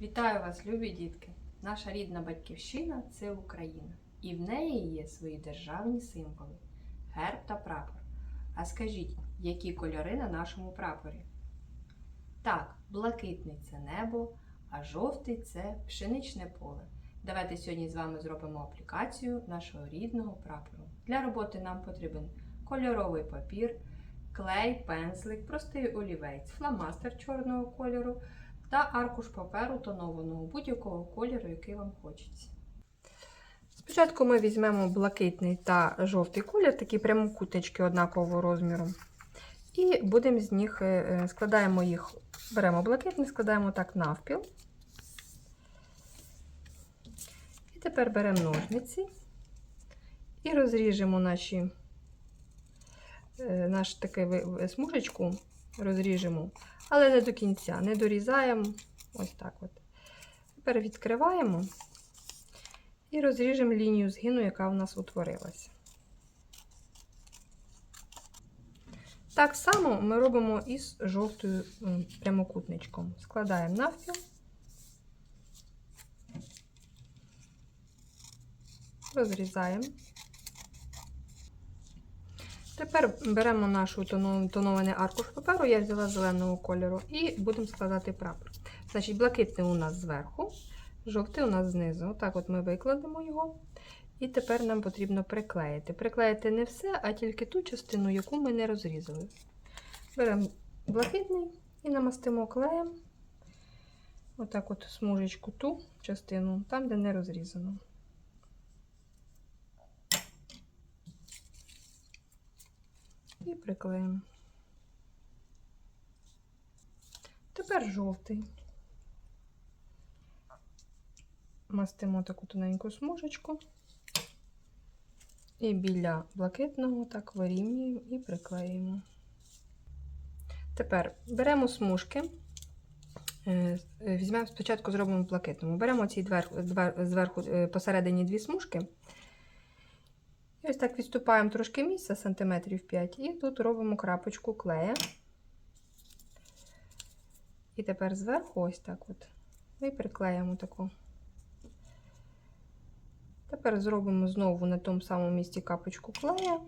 Вітаю вас, любі дітки! Наша рідна батьківщина це Україна, і в неї є свої державні символи герб та прапор. А скажіть, які кольори на нашому прапорі? Так, блакитний це небо, а жовтий це пшеничне поле. Давайте сьогодні з вами зробимо аплікацію нашого рідного прапору. Для роботи нам потрібен кольоровий папір, клей, пензлик, простий олівець, фломастер чорного кольору та аркуш паперу тонованого будь-якого кольору, який вам хочеться. Спочатку ми візьмемо блакитний та жовтий колір, такі прямокутнички однакового розміру. І будемо з них е, складаємо їх, беремо блакитний, складаємо так навпіл. І тепер беремо ножниці і розріжемо наші, е, наш такий смужечку, розріжемо, але не до кінця, не дорізаємо. Ось так от. Тепер відкриваємо і розріжемо лінію згину, яка в нас утворилася. Так само ми робимо із жовтою прямокутничком. Складаємо навпіл. Розрізаємо. Тепер беремо нашу тонований аркуш паперу, я взяла зеленого кольору, і будемо складати прапор. Значить, блакитний у нас зверху, жовтий у нас знизу. Отак от ми викладемо його. І тепер нам потрібно приклеїти. Приклеїти не все, а тільки ту частину, яку ми не розрізали. Беремо блакитний і намастимо клеєм. Отак от смужечку ту частину, там, де не розрізано. І приклеїмо. Тепер жовтий. Мастимо таку тоненьку смужечку. І біля блакитного так вирівнюємо і приклеїмо. Тепер беремо смужки, візьмемо спочатку зробимо блакитному. Беремо ці зверху посередині дві смужки. Ось так відступаємо трошки місця, сантиметрів 5, і тут робимо крапочку клея. І тепер зверху ось так от. І приклеїмо таку. Тепер зробимо знову на тому самому місці капочку клея.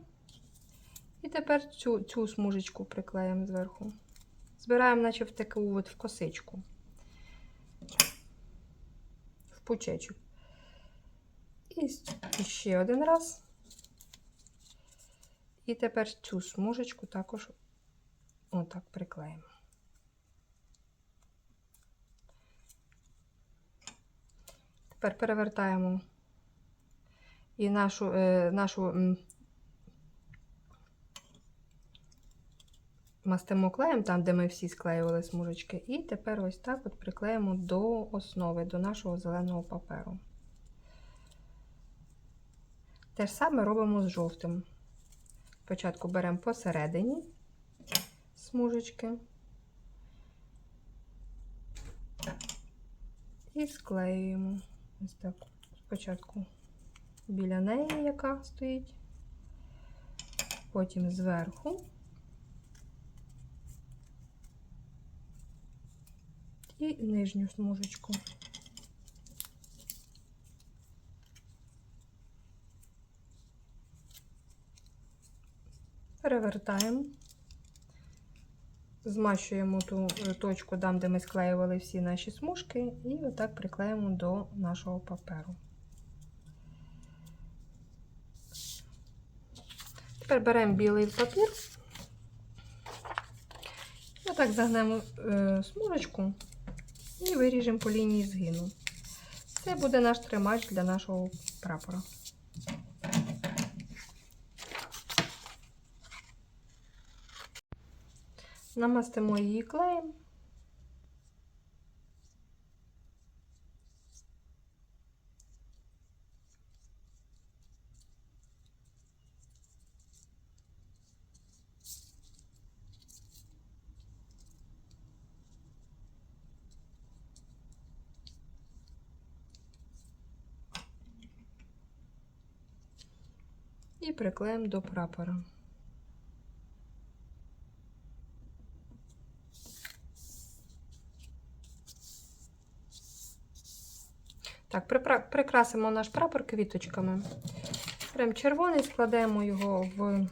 І тепер цю цю смужечку приклеїмо зверху. Збираємо, наче в таку от в косичку, в пучечок. І ще один раз. І тепер цю смужечку також отак приклеїмо. Тепер перевертаємо і нашу, е, нашу мастимо клеєм, там, де ми всі склеювали смужечки, і тепер ось так от приклеїмо до основи, до нашого зеленого паперу. Те ж саме робимо з жовтим. Спочатку беремо посередині смужечки і склеюємо. Ось так. Спочатку біля неї, яка стоїть, потім зверху. І нижню смужечку. Перевертаємо, змащуємо ту точку там, де ми склеювали всі наші смужки, і отак приклеїмо до нашого паперу. Тепер беремо білий папір, отак загнемо е, смужечку і виріжемо по лінії згину. Це буде наш тримач для нашого прапора. Намастимо її клеєм. І приклеїмо до прапора. Так, прикрасимо наш прапор квіточками. Беремо червоний, складемо його в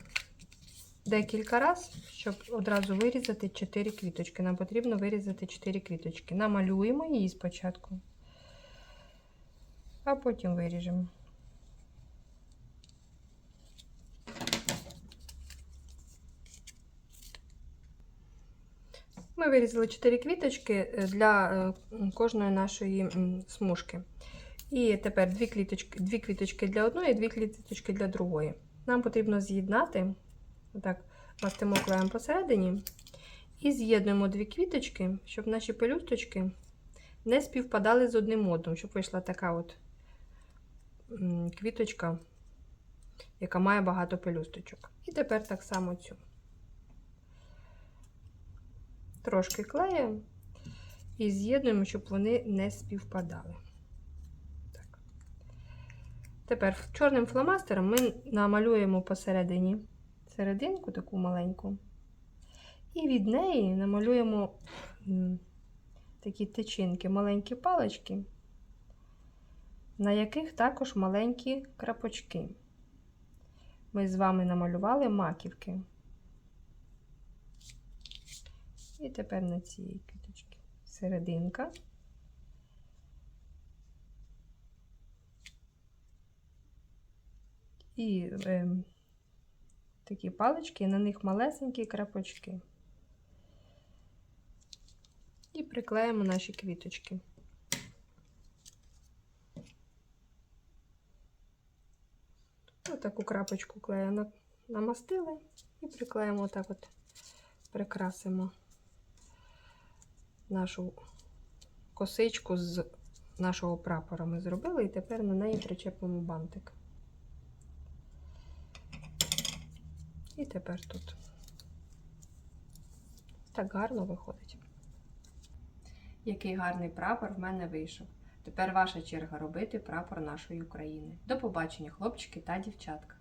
декілька разів, щоб одразу вирізати 4 квіточки. Нам потрібно вирізати 4 квіточки. Намалюємо її спочатку, а потім виріжемо. Вирізали 4 квіточки е, для е, кожної нашої смужки. І тепер дві квіточки, дві квіточки для одної, дві квіточки для другої. Нам потрібно з'єднати, отак, мастимо клеєм посередині, і з'єднуємо дві квіточки, щоб наші пелюсточки не співпадали з одним одним, щоб вийшла така от квіточка, яка має багато пелюсточок. І тепер так само цю. Трошки клею і з'єднуємо, щоб вони не співпадали. Так. Тепер чорним фломастером ми намалюємо посередині серединку таку маленьку. І від неї намалюємо такі течінки, маленькі палички, на яких також маленькі крапочки. Ми з вами намалювали маківки. І тепер на цієї квіточки серединка. І е, такі палички, на них малесенькі крапочки. І приклеїмо наші квіточки. Ось таку крапочку клею намастили і приклеїмо отак от, прикрасимо нашу косичку з нашого прапора ми зробили, і тепер на неї причепимо бантик. І тепер тут. Так гарно виходить. Який гарний прапор в мене вийшов. Тепер ваша черга робити прапор нашої України. До побачення, хлопчики та дівчатка.